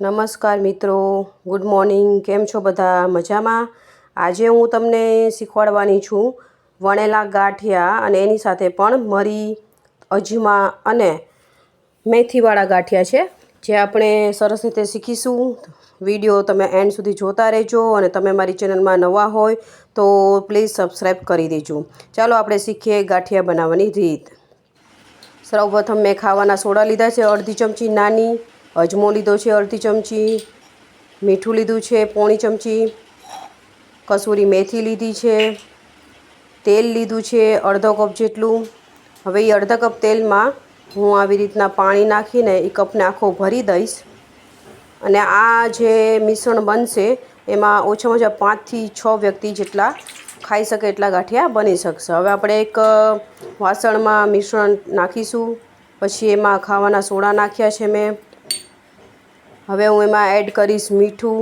નમસ્કાર મિત્રો, good morning, કેમ છો બધા? મજામાં? આજે હું તમને શીખવાડવાની છું વણેલા ગાંઠિયા અને એની સાથે પણ મરી, અજમા અને મેથીવાળા ગાંઠિયા છે, જે આપણે સરસ રીતે શીખીશું. વીડિયો તમે એન્ડ સુધી જોતા રહેજો અને તમે મારી ચેનલમાં નવા હોય તો પ્લીઝ સબસ્ક્રાઈબ કરી દેજો. ચાલો આપણે શીખીએ ગાંઠિયા બનાવવાની રીત. સૌપ્રથમ મેં ખાવાના સોડા લીધા છે, અડધી ચમચી નાની અજમો લીધો છે અડધી ચમચી, મીઠું લીધું છે પોણી ચમચી, કસૂરી મેથી લીધી છે, તેલ લીધું છે અડધો કપ જેટલું. હવે એ અડધા કપ તેલમાં હું આવી રીતના પાણી નાખીને એ કપને આખો ભરી દઈશ. અને આ જે મિશ્રણ બનશે, એમાં ઓછામાં ઓછા પાંચથી છ વ્યક્તિ જેટલા ખાઈ શકે એટલા ગાંઠિયા બની શકશે. હવે આપણે એક વાસણમાં મિશ્રણ નાખીશું. પછી એમાં ખાવાના સોડા નાખ્યા છે મેં. હવે હું એમાં એડ કરીશ મીઠું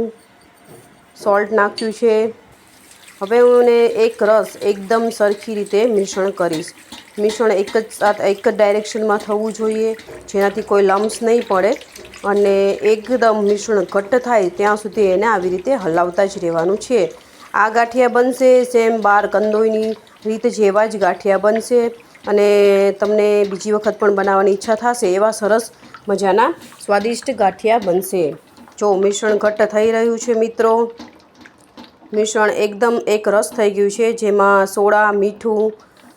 સોલ્ટ નાખ્યું છે. હવે હું એને એક રસ એકદમ સરખી રીતે મિશ્રણ કરીશ. મિશ્રણ એક જ સાથ એક જ ડાયરેક્શનમાં થવું જોઈએ, જેનાથી કોઈ લમ્સ નહીં પડે અને એકદમ મિશ્રણ ઘટ્ટ થાય ત્યાં સુધી એને આવી રીતે હલાવતા જ રહેવાનું છે. આ ગાંઠિયા બનશે સેમ બાર કંદોઈની રીત જેવા જ ગાંઠિયા બનશે. અને તમને બીજી વખત પણ બનાવવાની ઈચ્છા થશે એવા સરસ મજાના સ્વાદિષ્ટ ગાંઠિયા બનશે. જો મિશ્રણ ઘટ્ટ થઈ રહ્યું છે મિત્રો, મિશ્રણ એકદમ એક રસ થઈ ગયું છે, જેમાં સોડા, મીઠું,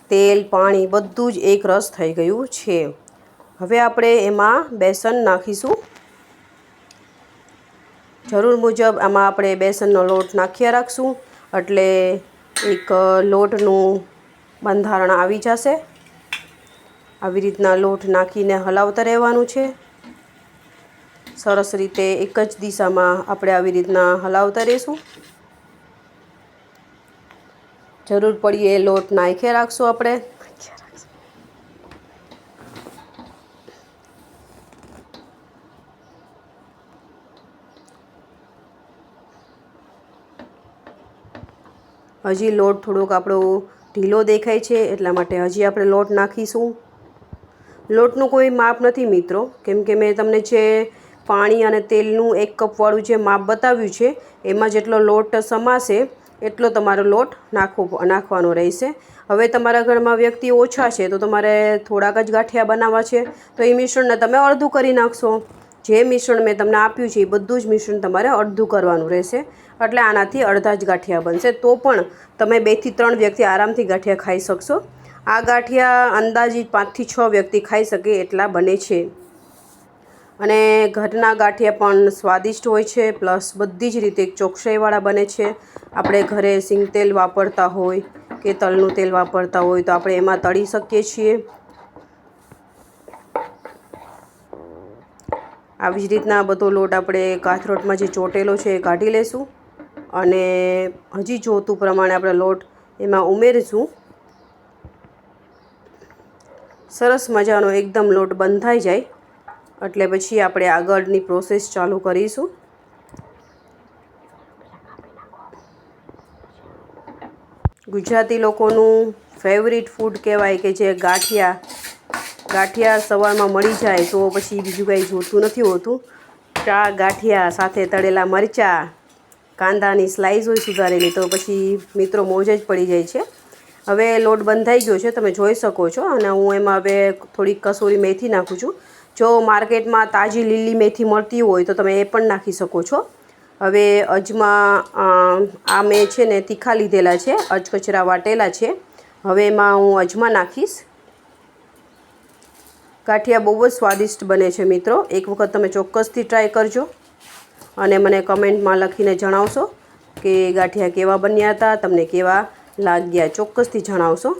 તેલ, પાણી બધું જ એક રસ થઈ ગયું છે. હવે આપણે એમાં બેસન નાખીશું. જરૂર મુજબ આમાં આપણે બેસનનો લોટ નાખ્યા રાખશું. એટલે એક લોટનું બંધારણ આવી જશે. આવી રીતના લોટ નાખીને હલાવતા રહેવાનું છે. સરસ રીતે એક જ દિશામાં આપણે આવી રીતના હલાવતા રહીશું. જરૂર પડીએ લોટ નાખી રાખશું આપણે. હજી લોટ થોડોક આપણો ઢીલો દેખાય છે, એટલા માટે હજી આપણે લોટ નાખીશું. લોટનું કોઈ માપ નથી મિત્રો. કેમ કે મેં તમને જે પાણી અને તેલનું એક કપવાળું જે માપ બતાવ્યું છે, એમાં જેટલો લોટ સમાશે, એટલો તમારો લોટ નાખવો નાખવાનો રહેશે. હવે તમારા ઘરમાં વ્યક્તિ ઓછા છે, તો તમારે થોડાક જ ગાંઠિયા બનાવવા છે, તો એ મિશ્રણને તમે અડધું કરી નાખશો. જે મિશ્રણ મેં તમને આપ્યું છે, એ બધું જ મિશ્રણ તમારે અડધું કરવાનું રહેશે. એટલે આનાથી અડધા જ ગાંઠિયા બનશે. તો પણ તમે બેથી ત્રણ વ્યક્તિ આરામથી ગાંઠિયા ખાઈ શકશો. આ ગાંઠિયા અંદાજિત પાંચથી છ વ્યક્તિ ખાઈ શકે એટલા બને છે. અને ઘરના ગાંઠિયા પણ સ્વાદિષ્ટ હોય છે, પ્લસ બધી જ રીતે ચોકસાઈવાળા બને છે. આપણે ઘરે સિંગ તેલ વાપરતા હોય કે તલનું તેલ વાપરતા હોય તો આપણે એમાં તળી શકીએ છીએ. આવી જ રીતના બધો લોટ આપણે કાથરોટમાં જે ચોટેલો છે એ કાઢી લેશું. અને હજી જોતું પ્રમાણે આપણે લોટ એમાં ઉમેરીશું. સરસ મજાનો એકદમ લોટ બંધાઈ જાય. એટલે પછી આપણે આગળની પ્રોસેસ ચાલુ કરીશું. ગુજરાતી લોકોનું ફેવરિટ ફૂડ કહેવાય કે જે ગાંઠિયા ગાંઠિયા સવારમાં મળી જાય તો પછી બીજું કંઈ જોતું નથી હોતું. ચા, ગાંઠિયા, સાથે તળેલા મરચાં, કાંદાની સ્લાઈસ હોય સુધારેલી તો પછી મિત્રો મોજ જ પડી જાય છે. હવે લોટ બંધાઈ ગયો છે, તમે જોઈ શકો છો. અને હું એમાં હવે થોડીક કસૂરી મેથી નાખું છું. જો માર્કેટમાં તાજી લીલી મેથી મળતી હોય તો તમે એ પણ નાખી શકો છો. હવે અજમા આ મેં છે ને તીખા લીધેલા છે અજકચરા વાટેલા છે. હવે એમાં હું અજમા નાખીશ. ગાંઠિયા બહુ જ સ્વાદિષ્ટ બને છે મિત્રો. એક વખત તમે ચોક્કસથી ટ્રાય કરજો. અને મને કમેન્ટમાં લખીને જણાવશો કે ગાંઠિયા કેવા બન્યા હતા, તમને કેવા લાગ્યા. ચોક્કસથી જણાવશો.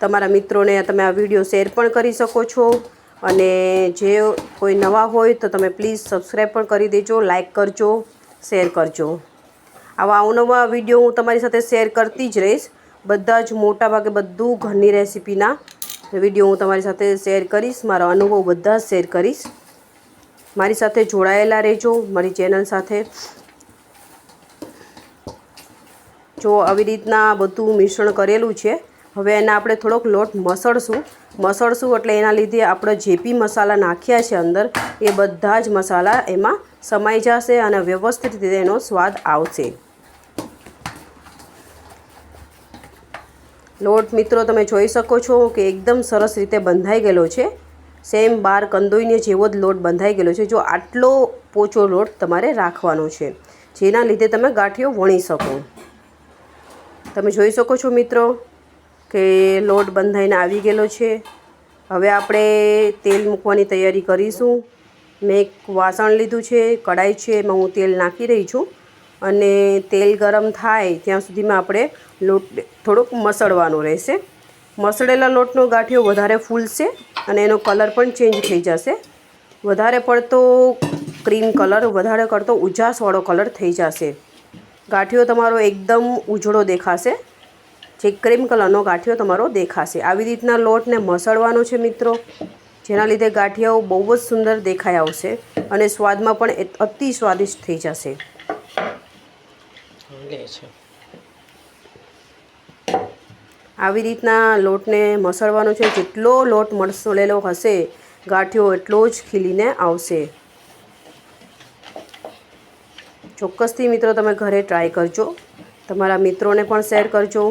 તમારા મિત્રોને તમે આ વીડિયો શેર પણ કરી શકો છો અને જે કોઈ નવા હોય તો તમે પ્લીઝ સબસ્ક્રાઈબ પણ કરી દેજો, લાઇક કરજો, શેર કરજો. આવા અવનવા વીડિયો હું તમારી સાથે શેર કરતી જ રહીશ. બધા જ મોટા ભાગે બધું ઘરની રેસીપીના વીડિયો હું તમારી સાથે શેર કરીશ, મારો અનુભવ બધા શેર કરીશ. મારી સાથે જોડાયેલા રહેજો, મારી ચેનલ સાથે. જો આવી રીતના બધું મિશ્રણ કરેલું છે, હવે એના આપણે થોડોક લોટ મસળશું. મસળશું એટલે એના લીધે આપણે જે બી મસાલા નાખ્યા છે અંદર, એ બધા જ મસાલા એમાં સમાઈ જશે અને વ્યવસ્થિત રીતે એનો સ્વાદ આવશે. લોટ મિત્રો તમે જોઈ શકો છો કે એકદમ સરસ રીતે બંધાઈ ગયેલો છે. સેમ બાર કંદોઈને જેવો જ લોટ બંધાઈ ગયેલો છે. જો આટલો પોચો લોટ તમારે રાખવાનો છે, જેના લીધે તમે ગાંઠિયો વણી શકો. તમે જોઈ શકો છો મિત્રો કે લોટ બંધાઈને આવી ગયેલો છે. હવે આપણે તેલ મૂકવાની તૈયારી કરીશું. મેં એક વાસણ લીધું છે કડાઈ છે, એમાં હું તેલ નાખી રહી છું. અને તેલ ગરમ થાય ત્યાં સુધીમાં આપણે લોટ થોડોક મસળવાનો રહેશે. મસળેલા લોટનો ગાંઠિયો વધારે ફૂલશે અને એનો કલર પણ ચેન્જ થઈ જશે. વધારે પડતો ક્રીમ કલર, વધારે કરતો ઉજાસવાળો કલર થઈ જશે. ગાંઠિયો તમારો એકદમ ઉજળો દેખાશે. જે ક્રીમ કલરનો ગાંઠિયો તમારો દેખાશે. આવી રીતના લોટને મસળવાનો છે મિત્રો. જેના લીધે ગાંઠિયાઓ બહુ જ સુંદર દેખાઈ આવશે અને સ્વાદમાં પણ અતિ સ્વાદિષ્ટ થઈ જશે. આવી રીતના લોટને મસળવાનો છે. જેટલો લોટ મસળેલો હશે ગાંઠિયો એટલો જ ખીલીને આવશે. ચોક્કસથી મિત્રો તમે ઘરે ટ્રાય કરજો. તમારા મિત્રોને પણ શેર કરજો.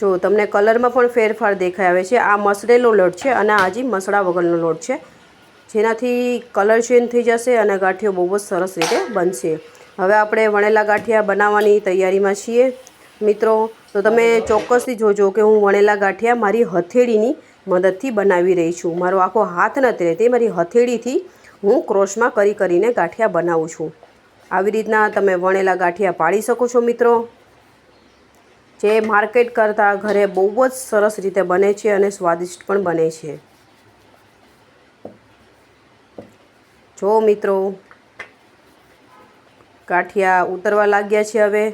જો, તમને કલરમાં પણ ફેરફાર દેખાઈ આવે છે. આ મસળેલો લોટ છે અને આજે મસળા વગરનો લોટ છે. જેનાથી કલર ચેન્જ થઈ જશે અને ગાંઠિયો બહુ જ સરસ રીતે બનશે. હવે આપણે વણેલા ગાંઠિયા બનાવવાની તૈયારીમાં છીએ. મિત્રો તો તમે ચોક્કસથી જોજો કે હું વણેલા ગાંઠિયા મારી હથેળીની મદદથી બનાવી રહી છું. મારો આખો હાથ નથી રહેતી મારી હથેળીથી હું ક્રોશમાં કરી કરીને ગાંઠિયા બનાવું છું. આવી રીતના તમે વણેલા ગાંઠિયા પાડી શકો છો મિત્રો. જે માર્કેટ કરતાં ઘરે બહુ જ સરસ રીતે બને છે અને સ્વાદિષ્ટ પણ બને છે. જો મિત્રો, ગાંઠિયા ઉતરવા લાગ્યા છે હવે.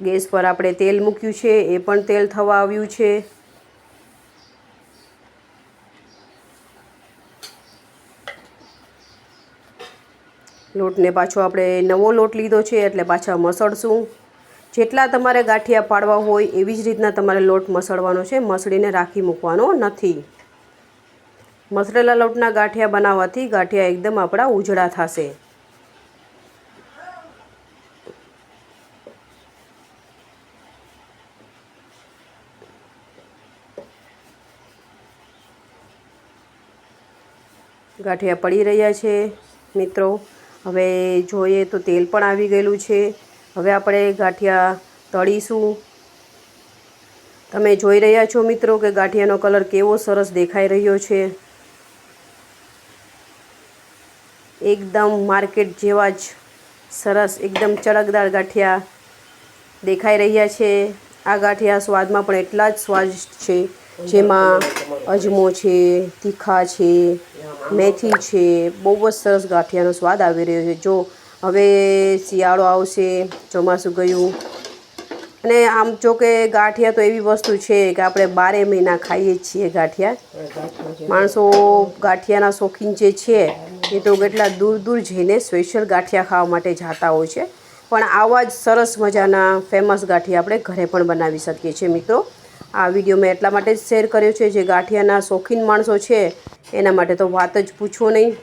ગેસ પર આપણે તેલ મૂક્યું છે, એ પણ તેલ થવા આવ્યું છે. લોટને પાછો આપણે નવો લોટ લીધો છે, એટલે પાછા મસળશું. જેટલા તમારે ગાંઠિયા પાડવા હોય, એવી જ રીતના તમારે લોટ મસળવાનો છે, મસળીને રાખી મૂકવાનો નથી. મસળેલા લોટના ગાંઠિયા બનાવવાથી ગાંઠિયા એકદમ આપણા ઉજળા થશે. ગાંઠિયા પડી રહ્યા છે, મિત્રો. હવે જોઈએ તો તેલ પણ આવી ગયેલું છે. હવે આપણે ગાંઠિયા તળીશું. તમે જોઈ રહ્યા છો, મિત્રો, કે ગાંઠિયાનો કલર કેવો સરસ દેખાઈ રહ્યો છે. એકદમ માર્કેટ જેવા જ સરસ, એકદમ ચળકદાર ગાંઠિયા દેખાઈ રહ્યા છે. આ ગાંઠિયા સ્વાદમાં પણ એટલા જ સ્વાદિષ્ટ છે, જેમાં અજમો છે, તીખા છે મેથી છે, બહુ જ સરસ ગાંઠિયાનો સ્વાદ આવી રહ્યો છે. જો હવે શિયાળો આવશે, ચોમાસું ગયું, અને આમ જો કે ગાંઠિયા તો એવી વસ્તુ છે કે આપણે બારે મહિના ખાઈએ છીએ ગાંઠિયા. માણસો ગાંઠિયાના શોખીન જે છે, એ તો કેટલા દૂર દૂર જઈને સ્પેશિયલ ગાંઠિયા ખાવા માટે જતા હોય છે. પણ આવા જ સરસ મજાના ફેમસ ગાંઠિયા આપણે ઘરે પણ બનાવી શકીએ છીએ મિત્રો. આ વીડિયો મેં એટલા માટે જ શેર કર્યો છે, જે ગાંઠિયાના શોખીન માણસો છે, એના માટે તો વાત જ પૂછવો નહીં.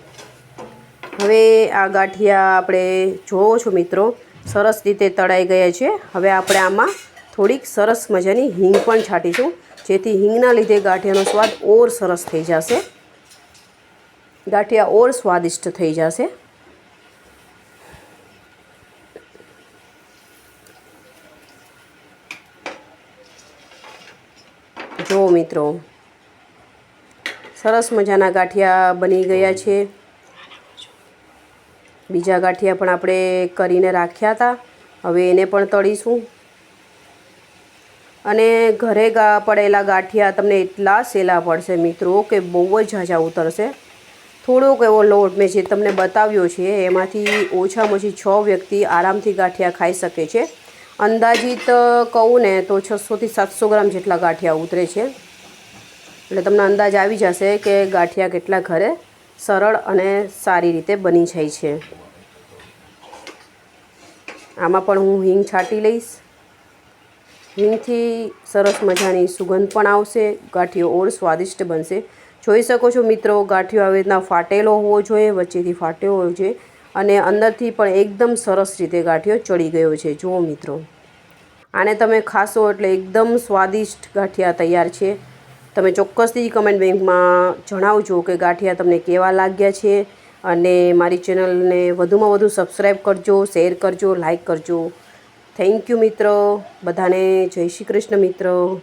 હવે આ ગાંઠિયા આપણે જોવો છો મિત્રો, સરસ રીતે તળાઈ ગયા છે. હવે આપણે આમાં થોડીક સરસ મજાની હિંગ પણ છાંટીશું, જેથી હિંગના લીધે ગાંઠિયાનો સ્વાદ ઓર સરસ થઈ જશે. ગાંઠિયા ઓર સ્વાદિષ્ટ થઈ જશે. જો મિત્રો. સરસ મજાના ગાંઠિયા બની ગયા છે. બીજા ગાંઠિયા પણ આપણે કરીને રાખ્યા હતા. હવે એને પણ તળીશું. અને ઘરે ગા પડેલા ગાંઠિયા તમને એટલા સેલા પડશે મિત્રો કે બહુ જ ઝાઝા ઉતરશે. થોડોક એવો લોટ મેં જે તમને બતાવ્યો છે, એમાંથી ઓછામાં ઓછી છ વ્યક્તિ આરામથી ગાંઠિયા ખાઈ શકે છે. અંદાજિત કહું ને તો છસોથી સાતસો ગ્રામ જેટલા ગાંઠિયા ઉતરે છે. એટલે તમને અંદાજ આવી જશે કે ગાંઠિયા કેટલા ઘરે સરળ અને સારી રીતે બની જાય છે. આમાં પણ હું હિંગ છાંટી લઈશ. હિંગથી સરસ મજાની સુગંધ પણ આવશે, ગાંઠિયો ઓર સ્વાદિષ્ટ બનશે. જોઈ શકો છો મિત્રો, ગાંઠિયો આવી રીતના ફાટેલો હોવો જોઈએ, વચ્ચેથી ફાટ્યો હોવો જોઈએ. અને અંદરથી પણ એકદમ સરસ રીતે ગાંઠિયો ચડી ગયો છે. જુઓ મિત્રો. આને તમે ખાશો એટલે એકદમ સ્વાદિષ્ટ ગાંઠિયા તૈયાર છે. તમે ચોક્કસથી કમેન્ટ બેંકમાં જણાવજો કે ગાંઠિયા તમને કેવા લાગ્યા છે અને મારી ચેનલને વધુમાં વધુ સબસ્ક્રાઈબ કરજો, શેર કરજો લાઈક કરજો. થેન્ક યુ મિત્રો. બધાને જય શ્રી કૃષ્ણ મિત્રો.